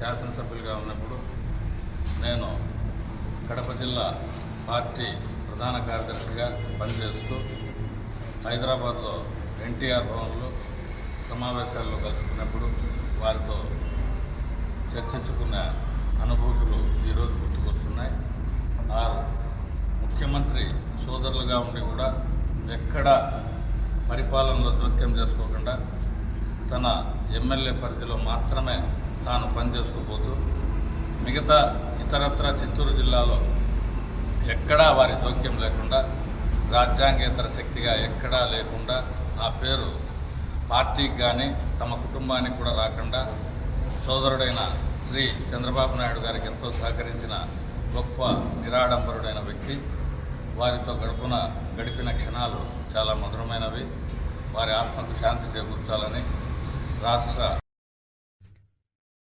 శాసనసభ్యులుగా ఉన్నప్పుడు నేను కడప జిల్లా పార్టీ ప్రధాన కార్యదర్శిగా పనిచేస్తూ హైదరాబాద్లో ఎన్టీఆర్ భవన్లో సమావేశాల్లో కలుసుకున్నప్పుడు వారితో చర్చించుకున్న అనుభూతులు ఈరోజు గుర్తుకొస్తున్నాయి. ఆ ముఖ్యమంత్రి సోదరులుగా ఉండి కూడా ఎక్కడ పరిపాలనలో జోక్యం చేసుకోకుండా తన ఎమ్మెల్యే పరిధిలో మాత్రమే తాను పనిచేసుకుపోతూ మిగతా ఇతరత్ర చిత్తూరు జిల్లాలో ఎక్కడా వారి జోక్యం లేకుండా రాజ్యాంగేతర శక్తిగా ఎక్కడా లేకుండా ఆ పేరు పార్టీకి కానీ తమ కుటుంబానికి కూడా రాకుండా సోదరుడైన శ్రీ చంద్రబాబు నాయుడు గారికి ఎంతో సహకరించిన గొప్ప నిరాడంబరుడైన వ్యక్తి. వారితో గడుపున గడిపిన క్షణాలు చాలా మధురమైనవి. వారి ఆత్మకు శాంతి చేకూర్చాలని రాష్ట్ర